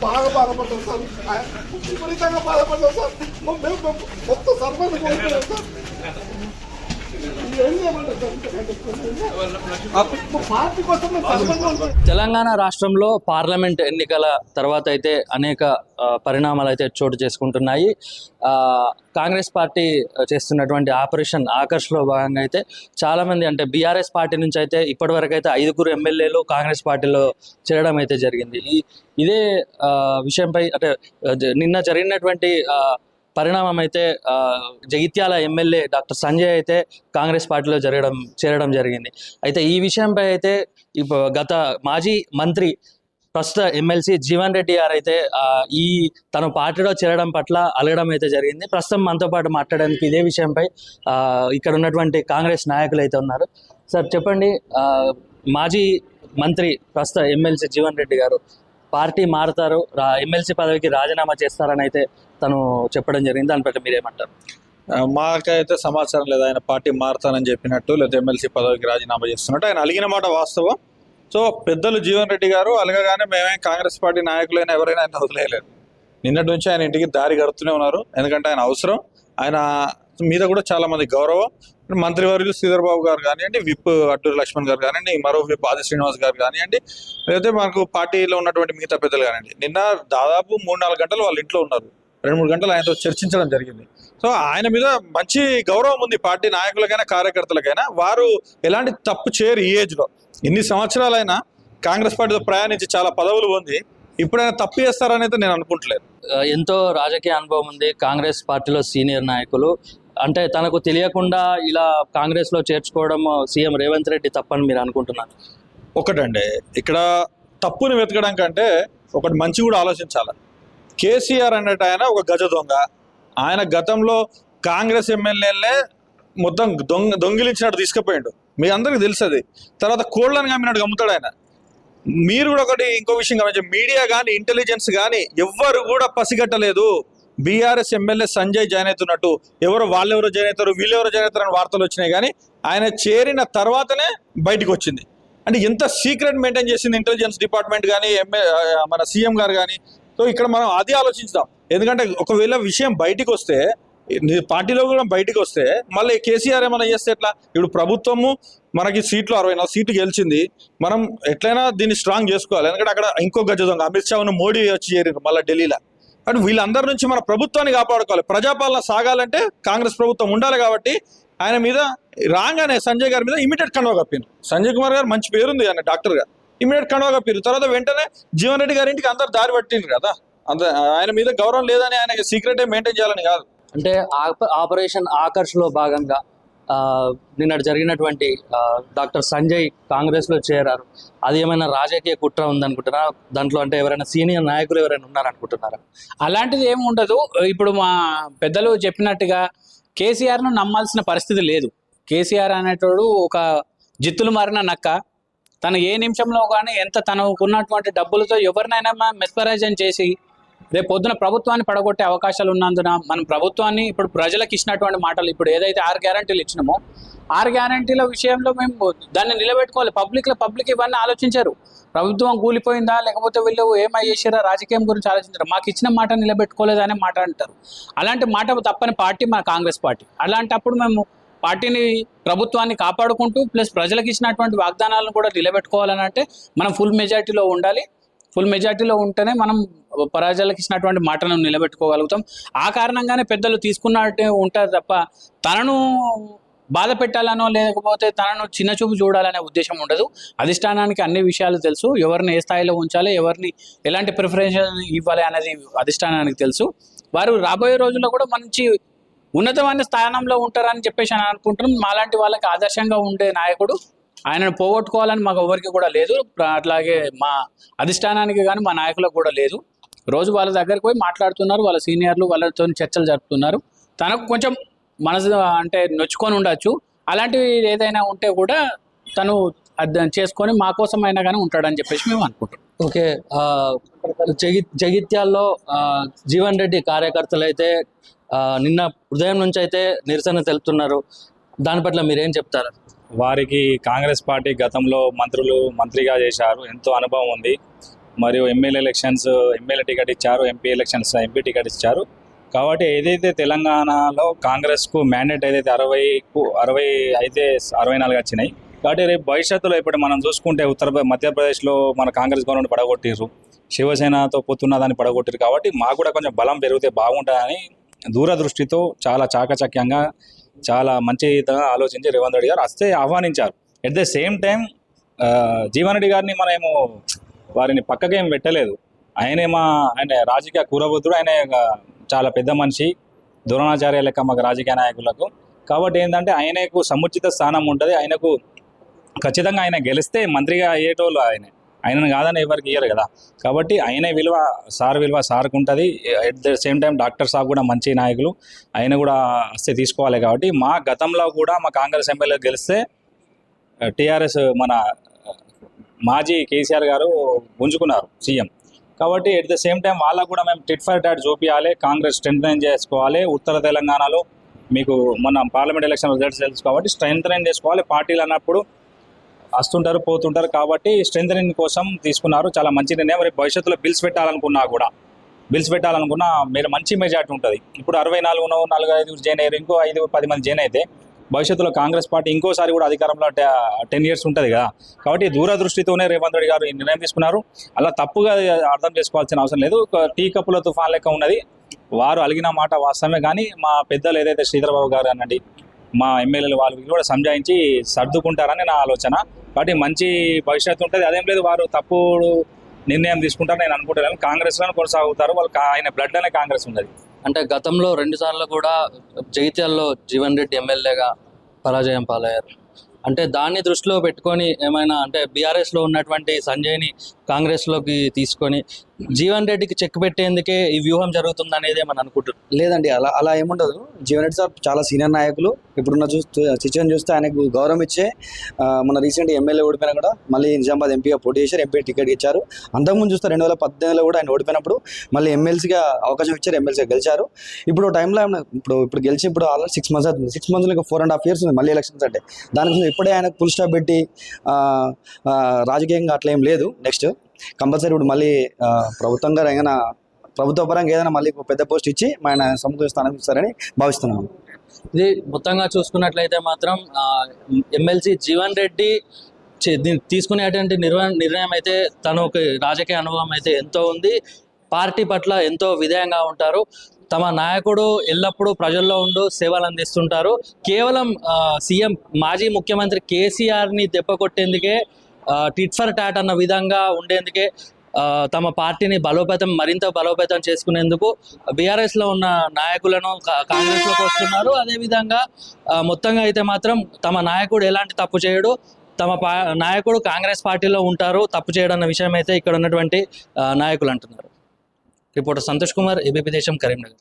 బాగా బాధపడ్డాం సార్ ఆయన విపరీతంగా బాధపడ్డాం సార్ మేము మేము మొత్తం సర్వెంట్ కోల్పోయాం సార్ తెలంగాణ రాష్ట్రంలో పార్లమెంట్ ఎన్నికల తర్వాత అయితే అనేక పరిణామాలు అయితే చోటు చేసుకుంటున్నాయి. కాంగ్రెస్ పార్టీ చేస్తున్నటువంటి ఆపరేషన్ ఆకర్ష్లో భాగంగా అయితే చాలామంది అంటే బీఆర్ఎస్ పార్టీ నుంచి అయితే ఇప్పటివరకు అయితే ఐదుగురు ఎమ్మెల్యేలు కాంగ్రెస్ పార్టీలో చేరడం అయితే జరిగింది. ఇదే విషయంపై అంటే నిన్న జరిగినటువంటి పరిణామం అయితే జగిత్యాల ఎమ్మెల్యే డాక్టర్ సంజయ్ అయితే కాంగ్రెస్ పార్టీలో జరగడం చేరడం జరిగింది. అయితే ఈ విషయంపై అయితే ఇప్పుడు గత మాజీ మంత్రి ప్రస్తుత ఎమ్మెల్సీ జీవన్ రెడ్డి గారు అయితే ఈ తన పార్టీలో చేరడం పట్ల అలగడం అయితే జరిగింది. ప్రస్తుతం మనతో పాటు మాట్లాడడానికి ఇదే విషయంపై ఆ, ఇక్కడ ఉన్నటువంటి కాంగ్రెస్ నాయకులు అయితే ఉన్నారు. సార్ చెప్పండి మాజీ మంత్రి ప్రస్తుత ఎమ్మెల్సీ జీవన్ రెడ్డి గారు పార్టీ మారుతారు ఎమ్మెల్సీ పదవికి రాజీనామా చేస్తారని అయితే తను చెప్పడం జరిగింది. దాని ప్రకారం మీరేమంటారు? మాకైతే సమాచారం లేదు. ఆయన పార్టీ మారుతానని చెప్పినట్టు లేదా ఎమ్మెల్సీ పదవికి రాజీనామా చేస్తున్నట్టు. ఆయన అలిగిన మాట వాస్తవం. సో పెద్దలు జీవన్ రెడ్డి గారు అలగగానే మేమే కాంగ్రెస్ పార్టీ నాయకులైనా ఎవరైనా ఆయన వదిలేయలేదు. నిన్నటి నుంచి ఆయన ఇంటికి దారి గడుతూనే ఉన్నారు. ఎందుకంటే ఆయన అవసరం. ఆయన మీద కూడా చాలా మంది గౌరవం. మంత్రివర్యులు శ్రీధర్ బాబు గారు కానివ్వండి విప్ అడ్డూరి లక్ష్మణ్ గారు కానివ్వండి మరో విప్ ఆది శ్రీనివాస్ గారు కానివ్వండి లేకపోతే మనకు పార్టీలో ఉన్నటువంటి మిగతా పెద్దలు కానివ్వండి. నిన్న దాదాపు మూడు నాలుగు గంటలు వాళ్ళ ఇంట్లో ఉన్నారు. రెండు మూడు గంటలు ఆయనతో చర్చించడం జరిగింది. సో ఆయన మీద మంచి గౌరవం ఉంది పార్టీ నాయకులకైనా కార్యకర్తలకైనా. వారు ఎలాంటి తప్పు చేయరు ఈ ఏజ్లో ఇన్ని సంవత్సరాలైనా కాంగ్రెస్ పార్టీతో ప్రయాణించి చాలా పదవులు పొంది ఇప్పుడైనా తప్పు చేస్తారని అయితే నేను అనుకుంటలేదు. ఎంతో రాజకీయ అనుభవం ఉంది. కాంగ్రెస్ పార్టీలో సీనియర్ నాయకులు అంటే తనకు తెలియకుండా ఇలా కాంగ్రెస్లో చేర్చుకోవడం సీఎం రేవంత్ రెడ్డి తప్పని మీరు అనుకుంటున్నారు? ఒకటండి. ఇక్కడ తప్పుని వెతకడం కంటే ఒకటి మంచి కూడా ఆలోచించాలి. కేసీఆర్ అనేట ఆయన ఒక గజ దొంగ. ఆయన గతంలో కాంగ్రెస్ ఎమ్మెల్యేలే మొత్తం దొంగ దొంగిలించినట్టు తీసుకుపోయిండు. మీ అందరికి తెలుసు తర్వాత కోళ్ళని కమ్మినట్టు గమ్ముతాడు ఆయన. మీరు కూడా ఒకటి ఇంకో విషయం గమనించండి. మీడియా కానీ ఇంటెలిజెన్స్ కానీ ఎవ్వరు కూడా పసిగట్టలేదు. బీఆర్ఎస్ ఎమ్మెల్యే సంజయ్ జాయిన్ అవుతున్నట్టు ఎవరు వాళ్ళెవరో జాయిన్ అవుతారు వీళ్ళెవరు జాయిన్ అవుతారు అని వార్తలు వచ్చినాయి కానీ ఆయన చేరిన తర్వాతనే బయటకు వచ్చింది. అంటే ఎంత సీక్రెట్ మెయింటైన్ చేసింది ఇంటెలిజెన్స్ డిపార్ట్మెంట్ కానీ ఎంఏ మన సీఎం గారు కానీ? సో ఇక్కడ మనం అది ఆలోచించుదాం ఎందుకంటే ఒకవేళ విషయం బయటికి వస్తే పార్టీలో కూడా బయటికి వస్తే మళ్ళీ కేసీఆర్ ఏమైనా చేస్తే ఎట్లా? ఇప్పుడు ప్రభుత్వము మనకి సీట్లు అరవై నాలుగు సీట్లు గెలిచింది. మనం ఎట్లయినా దీన్ని స్ట్రాంగ్ చేసుకోవాలి. ఎందుకంటే అక్కడ ఇంకో గజ దొంగ అమిత్ షాను మోడీ వచ్చి చేరారు మళ్ళీ ఢిల్లీలో. కానీ వీళ్ళందరి నుంచి మన ప్రభుత్వాన్ని కాపాడుకోవాలి. ప్రజాపాలన సాగాలంటే కాంగ్రెస్ ప్రభుత్వం ఉండాలి కాబట్టి ఆయన మీద రాగానే సంజయ్ గారి మీద ఇమీడియట్ కండవ కప్పింది సంజయ్ కుమార్ గారు మంచి పేరుంది ఆయన డాక్టర్ గారు. ఇమీడియట్ కండవ కప్పారు. తర్వాత వెంటనే జీవన్ రెడ్డి గారి ఇంటికి అందరు దారి పట్టిండ్రు కదా. అంత ఆయన మీద గౌరవం లేదని ఆయన సీక్రెట్ మెయింటైన్ చేయాలని కాదు. అంటే ఆపరేషన్ ఆకర్ష్లో భాగంగా నిన్నటి జరిగినటువంటి డాక్టర్ సంజయ్ కాంగ్రెస్లో చేరారు. అది ఏమైనా రాజకీయ కుట్ర ఉందనుకుంటున్నారా? దాంట్లో అంటే ఎవరైనా సీనియర్ నాయకులు ఎవరైనా ఉన్నారనుకుంటున్నారా? అలాంటిది ఏమి ఉండదు. ఇప్పుడు మా పెద్దలు చెప్పినట్టుగా కేసీఆర్ను నమ్మాల్సిన పరిస్థితి లేదు. కేసీఆర్ అనేటోడు ఒక జిత్తులు మారిన నక్క. తను ఏ నిమిషంలో కానీ ఎంత తనకున్నటువంటి డబ్బులతో ఎవరినైనా మెస్పరైజన్ చేసి రేపు పొద్దున ప్రభుత్వాన్ని పడగొట్టే అవకాశాలు ఉన్నందున మనం ప్రభుత్వాన్ని ఇప్పుడు ప్రజలకు ఇచ్చినటువంటి మాటలు ఇప్పుడు ఏదైతే ఆరు గ్యారంటీలు ఇచ్చినామో ఆరు గ్యారంటీల విషయంలో మేము దాన్ని నిలబెట్టుకోవాలి. పబ్లిక్లో పబ్లిక్ ఇవన్నీ ఆలోచించారు. ప్రభుత్వం కూలిపోయిందా? లేకపోతే వీళ్ళు ఏమై చేసారా రాజకీయం గురించి ఆలోచించారు. మాకు ఇచ్చిన మాట నిలబెట్టుకోలేదనే మాట అంటారు. అలాంటి మాట తప్పని పార్టీ మన కాంగ్రెస్ పార్టీ. అలాంటప్పుడు మేము పార్టీని ప్రభుత్వాన్ని కాపాడుకుంటూ ప్లస్ ప్రజలకు ఇచ్చినటువంటి వాగ్దానాలను కూడా నిలబెట్టుకోవాలని అంటే మనం ఫుల్ మెజార్టీలో ఉండాలి. ఫుల్ మెజార్టీలో ఉంటేనే మనం ప్రజలకు ఇచ్చినటువంటి మాటను నిలబెట్టుకోగలుగుతాం. ఆ కారణంగానే పెద్దలు తీసుకున్నట్టే ఉంటారు తప్ప తనను బాధ పెట్టాలనో లేకపోతే తనను చిన్న చూపు చూడాలనే ఉద్దేశం ఉండదు. అధిష్టానానికి అన్ని విషయాలు తెలుసు. ఎవరిని ఏ స్థాయిలో ఉంచాలి ఎవరిని ఎలాంటి ప్రిఫరెన్స్ ఇవ్వాలి అనేది అధిష్టానానికి తెలుసు. వారు రాబోయే రోజుల్లో కూడా మంచి ఉన్నతమైన స్థానంలో ఉంటారని చెప్పేసి అని అనుకుంటున్నాం. మాలాంటి వాళ్ళకి ఆదర్శంగా ఉండే నాయకుడు ఆయనను పోగొట్టుకోవాలని మాకు ఎవరికి కూడా లేదు. అట్లాగే మా అధిష్టానానికి కానీ మా నాయకులకు కూడా లేదు. రోజు వాళ్ళ దగ్గరికి పోయి మాట్లాడుతున్నారు. వాళ్ళ సీనియర్లు వాళ్ళతో చర్చలు జరుపుతున్నారు. తనకు కొంచెం మనసు అంటే నొచ్చుకొని ఉండొచ్చు. అలాంటివి ఏదైనా ఉంటే కూడా తను అర్థం చేసుకొని మా కోసం అయినా కానీ ఉంటాడని చెప్పేసి మేము అనుకుంటున్నాం. ఓకే. జగి జగిత్యాల్లో జీవన్ రెడ్డి కార్యకర్తలు అయితే నిన్న ఉదయం నుంచి అయితే నిరసన తెలుపుతున్నారు. దాని పట్ల మీరేం చెప్తారు? వారికి కాంగ్రెస్ పార్టీ గతంలో మంత్రులు మంత్రిగా చేశారు. ఎంతో అనుభవం ఉంది. మరియు ఎమ్మెల్యే ఎలక్షన్స్ ఎమ్మెల్యే టికెట్ ఇచ్చారు ఎంపీ ఎలక్షన్స్ ఎంపీ టికెట్ ఇచ్చారు. కాబట్టి ఏదైతే తెలంగాణలో కాంగ్రెస్కు మ్యాండేట్ ఏదైతే అరవైకు అరవై అయితే అరవై నాలుగు వచ్చినాయి. కాబట్టి రేపు భవిష్యత్తులో ఇప్పుడు మనం చూసుకుంటే ఉత్తర మధ్యప్రదేశ్లో మన కాంగ్రెస్ గవర్నమెంట్ పడగొట్టిర్రు. శివసేనతో పొత్తున్నదాన్ని పడగొట్టిరు కాబట్టి మాకు కూడా కొంచెం బలం పెరిగితే బాగుంటుందని దూరదృష్టితో చాలా చాకచక్యంగా చాలా మంచిగా ఆలోచించి రేవంత్ రెడ్డి గారు వస్తే ఆహ్వానించారు. At the same time Jeevan Reddy గారిని మనము వారిని పక్కకేం పెట్టలేదు. ఆయనే మా ఆయన రాజకీయ కూరబుద్ధుడు ఆయన చాలా పెద్ద మనిషి ద్రోణాచార్య లెక్క మాకు రాజకీయ నాయకులకు. కాబట్టి ఏంటంటే ఆయనకు సముచిత స్థానం ఉంటుంది ఆయనకు ఖచ్చితంగా ఆయన గెలిస్తే మంత్రిగా అయ్యేటోళ్ళు ఆయనే. ఆయనను కాదని ఎవరికి ఇయ్యరు కదా. కాబట్టి ఆయన విలువ సార్ విలువ సార్కు ఉంటుంది. At the same time doctor saab కూడా మంచి నాయకులు. ఆయన కూడా వస్తే తీసుకోవాలి కాబట్టి మా గతంలో కూడా మా కాంగ్రెస్ ఎమ్మెల్యే గెలిస్తే టీఆర్ఎస్ మన మాజీ కేసీఆర్ గారు గుంజుకున్నారు సీఎం. కాబట్టి ఎట్ ద సేమ్ టైం వాళ్ళకు కూడా మేము టిట్ ఫర్ టాట్ చూపించాలి కాంగ్రెస్ స్ట్రెంగ్ చేసుకోవాలి. ఉత్తర తెలంగాణలో మీకు మన పార్లమెంట్ ఎలక్షన్ రిజల్ట్స్ తెలుసు కాబట్టి స్ట్రెంగ్ చేసుకోవాలి. పార్టీలు అన్నప్పుడు వస్తుంటారు పోతుంటారు కాబట్టి స్ట్రెంగ్ కోసం తీసుకున్నారు. చాలా మంచి నిర్ణయం. రేపు భవిష్యత్తులో బిల్స్ పెట్టాలనుకున్నా కూడా బిల్స్ పెట్టాలనుకున్నా మీరు మంచి మెజార్టీ ఉంటుంది. ఇప్పుడు అరవై నాలుగు నాలుగు ఐదు జైన్ అయ్యారు ఇంకో ఐదు పది మంది జైన్ అయితే భవిష్యత్తులో కాంగ్రెస్ పార్టీ ఇంకోసారి కూడా అధికారంలో టెన్ ఇయర్స్ ఉంటుంది కదా. కాబట్టి దూరదృష్టితోనే రేవంత్ రెడ్డి గారు ఈ నిర్ణయం తీసుకున్నారు. అలా తప్పుగా అర్థం చేసుకోవాల్సిన అవసరం లేదు. టీ కప్పుల తుఫాన్ లెక్క ఉన్నది. వారు అలిగిన మాట వాస్తవమే కానీ మా పెద్దలు ఏదైతే శ్రీధరబాబు గారు అనండి మా ఎమ్మెల్యేలు వాళ్ళకి కూడా సంజాయించి సర్దుకుంటారని నా ఆలోచన. కాబట్టి మంచి భవిష్యత్తు ఉంటుంది. అదేం లేదు వారు తప్పుడు నిర్ణయం తీసుకుంటారు నేను అనుకుంటున్నాను. కాంగ్రెస్లో కొనసాగుతారు. వాళ్ళు ఆయన బ్లడ్ అనే కాంగ్రెస్ ఉన్నది. అంటే గతంలో రెండుసార్లు కూడా జగిత్యాల్లో జీవన్ రెడ్డి ఎమ్మెల్యేగా పరాజయం పాలయ్యారు. అంటే దాన్ని దృష్టిలో పెట్టుకొని ఏమైనా అంటే బీఆర్ఎస్లో ఉన్నటువంటి సంజయ్ని కాంగ్రెస్లోకి తీసుకొని జీవన్ రెడ్డికి చెక్ పెట్టేందుకే ఈ వ్యూహం జరుగుతుంది అనేది మనం అనుకుంటున్నాం లేదండి అలా అలా ఏముండదు. జీవన్ రెడ్డి సార్ చాలా సీనియర్ నాయకులు. ఇప్పుడున్న చూస్తే సిచ్యువేషన్ చూస్తే ఆయనకు గౌరవం ఇచ్చే మన రీసెంట్ ఎమ్మెల్యే ఓడిపోయినా కూడా మళ్ళీ నిజామాబాద్ ఎంపీగా పోటీ చేశారు ఎంపీ టికెట్ ఇచ్చారు. అంతకుముందు చూస్తే రెండు వేల పద్దెనిమిదిలో కూడా ఆయన ఓడిపోయినప్పుడు మళ్ళీ ఎమ్మెల్సీగా అవకాశం ఇచ్చారు ఎమ్మెల్సీగా గెలిచారు. ఇప్పుడు టైంలో ఆయన ఇప్పుడు ఇప్పుడు గెలిచి ఇప్పుడు ఆల్రెడీ సిక్స్ మంత్స్ అవుతుంది. సిక్స్ మంత్స్ ఇంకా ఫోర్ అండ్ హాఫ్ ఇయర్స్ ఉంది మళ్ళీ ఎలక్షన్స్ అంటే. దానికి ఇప్పుడే ఆయన ఫుల్ స్టాప్ పెట్టి రాజకీయంగా అట్లా ఏం లేదు. నెక్స్ట్ కంపల్సరీ ఇప్పుడు మళ్ళీ ప్రభుత్వం ప్రభుత్వంగా ఏదైనా ప్రభుత్వ పరంగా ఏదైనా మళ్ళీ పెద్ద పోస్ట్ ఇచ్చి ఆయన సముద్ర స్థానం ఇస్తారని భావిస్తున్నాను. ఇది మొత్తంగా చూసుకున్నట్లయితే మాత్రం ఎమ్మెల్సీ జీవన్ రెడ్డి తీసుకునేటువంటి నిర్వ- నిర్ణయం అయితే తను ఒక రాజకీయ అనుభవం అయితే ఎంతో ఉంది. పార్టీ పట్ల ఎంతో విధేయంగా ఉంటారు. తమ నాయకుడు ఎల్లప్పుడూ ప్రజల్లో ఉండు సేవలు అందిస్తుంటారు. కేవలం సీఎం మాజీ ముఖ్యమంత్రి కేసీఆర్ని దెబ్బ కొట్టేందుకే టిట్ ఫర్ టాట్ అన్న విధంగా ఉండేందుకే తమ పార్టీని బలోపేతం మరింత బలోపేతం చేసుకునేందుకు బీఆర్ఎస్లో ఉన్న నాయకులను కాంగ్రెస్లోకి వస్తున్నారు. అదేవిధంగా మొత్తంగా అయితే మాత్రం తమ నాయకుడు ఎలాంటి తప్పు చేయడు. తమ పా నాయకుడు కాంగ్రెస్ పార్టీలో ఉంటారు. తప్పు చేయడం విషయం అయితే ఇక్కడ ఉన్నటువంటి నాయకులు అంటున్నారు. రిపోర్టర్ సంతోష్ కుమార్ ఏబీపీ దేశం కరీంనగర్.